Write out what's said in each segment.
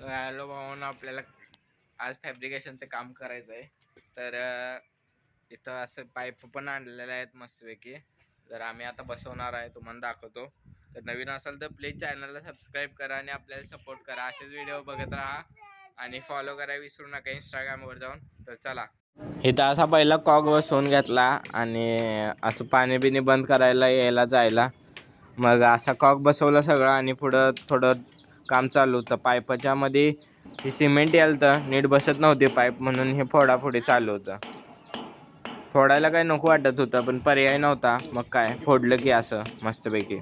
तर हॅलो भावांनो आपल्याला आज फॅब्रिकेशनचं काम करायचं आहे तर इथं असं पाईप पण आणलेले आहेत मस्तपैकी. तर आम्ही आता बसवणार आहे तुम्हाला दाखवतो. तर नवीन असाल तर प्लीज चॅनलला सबस्क्राईब करा आणि आपल्याला सपोर्ट करा. असेच व्हिडिओ बघत राहा आणि फॉलो करायला विसरू नका इंस्टाग्रामवर जाऊन. तर चला. इथं असा पहिला कॉक बसवून घेतला आणि असं पाणी बिणी बंद करायला यायला जायला. मग असा कॉक बसवला सगळं आणि पुढं थोडं काम चालू होतं. पाईपाच्या हे सिमेंट यायला तर नीट बसत नव्हती पाईप म्हणून हे फोडाफोडी चालू होतं. फोडायला काय नको वाटत होतं पण पर्याय नव्हता. मग काय? फोडलं की असं मस्तपैकी.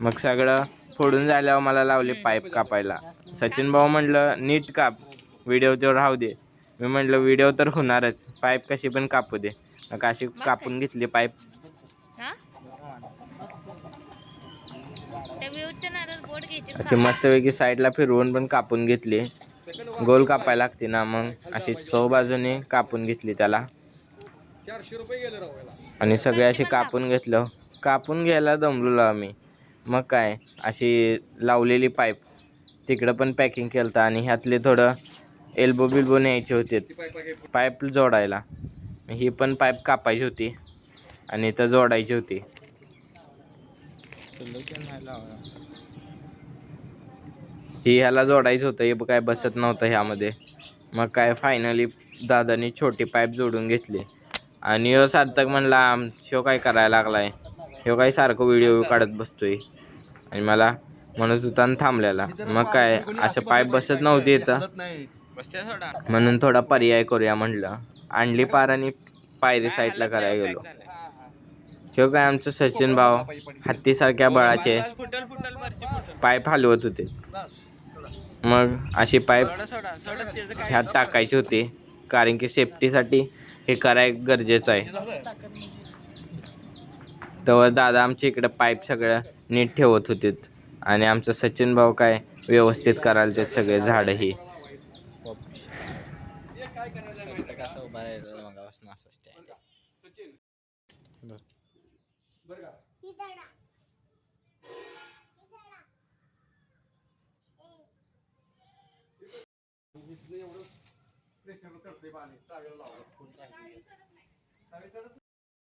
मग सगळं फोडून झाल्यावर मला लावले पाईप कापायला. सचिन भाऊ म्हटलं नीट काप. व्हिडिओ तर राहू दे. मी म्हटलं व्हिडिओ तर होणारच. पाईप कशी पण कापू दे. मग अशी कापून घेतली पाईप. त्या व्ह्यूजच्या नादात बोट घ्यायची अशी मस्तपैकी साईडला फिरवून पण कापून घेतली. गोल कापायला लागते ना मग. अशी चौ बाजूने कापून घेतली त्याला. आणि सगळे असे कापून घेतलं. कापून घ्यायला दमलेलो आम्ही. मग काय अशी लावलेली पाईप. तिकडं पण पॅकिंग केलं होतं आणि ह्यातले थोडं एल्बो बिल्बो न्यायचे होते. पाईप जोडायला. ही पण पाईप कापायची होती. आणि इथं जोडायची होती. ही ह्याला जोडायचं होतं हे काय बसत नव्हतं ह्यामध्ये. मग काय फायनली दादानी छोटी पाईप जोडून घेतली. आणि ह्यो सार्थक म्हणला ह्यो काय करायला लागलाय? ह्यो काय सारखं व्हिडिओ काढत बसतोय. आणि मला म्हणत होता थांबलेला. मग काय असं पाईप बसत नव्हती इथं. म्हणून थोडा पर्याय करूया म्हटलं आणली पार आणि पायरी साईडला करायला गेलो. ह्यो काय आमचं सचिन भाऊ हत्तीसारख्या बळाचे पाईप हलवत होते. मग अशी पाईप ह्यात टाकायची होती कारण की सेफ्टीसाठी हे कराय गरजेचं आहे. तेव्हा दादा आमच्या इकडं पाईप सगळं नीट ठेवत होते. आणि आमचं सचिन भाऊ काय व्यवस्थित करायचे सगळे झाडं ही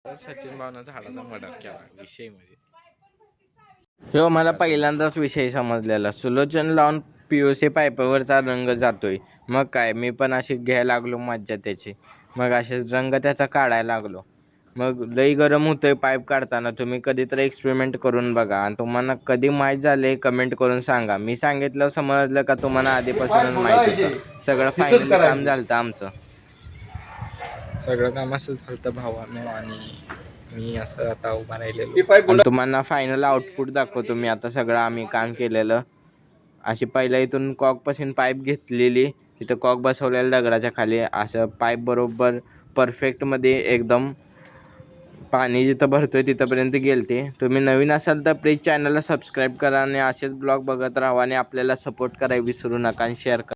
सचिन भावना झाडाचा मर्डर केला विषयमध्ये ह्यो मला पहिल्यांदाच विषय समजलेला. सुलोचन लावून पी यू सी पाईपावरचा रंग जातोय. मग काय? मी पण अशी घ्यायला लागलो मज्जा त्याची. मग असे रंग त्याचा काढायला लागलो. मग लई गरम होतोय पाईप काढताना. तुम्ही कधीतरी एक्सपेरिमेंट करून बघा. आणि तुम्हाला कधी माहीत झाले कमेंट करून सांगा. मी सांगितलं समजलं का तुम्हाला आधीपासूनच माहिती होतं? सगळं फायनल काम झालं आमचं. सगळं काम असं झालं भावानं आणि मी असं आता उभा राहिलेलो. आणि तुम्हाला फायनल आउटपुट दाखवतो मी. आता सगळं आम्ही काम केलेलं. अशी पहिल्या इथून कॉकपासून पाईप घेतलेली. तिथं कॉक बसवलेलं दगडाच्या खाली. असं पाईप बरोबर परफेक्टमध्ये एकदम पाणी जिथं भरतो आहे तिथंपर्यंत गेलते. तुम्ही नवीन असाल तर प्लीज चॅनलला सबस्क्राईब करा आणि असेच ब्लॉग बघत राहा आणि आपल्याला सपोर्ट करायला विसरू नका आणि शेअर करा.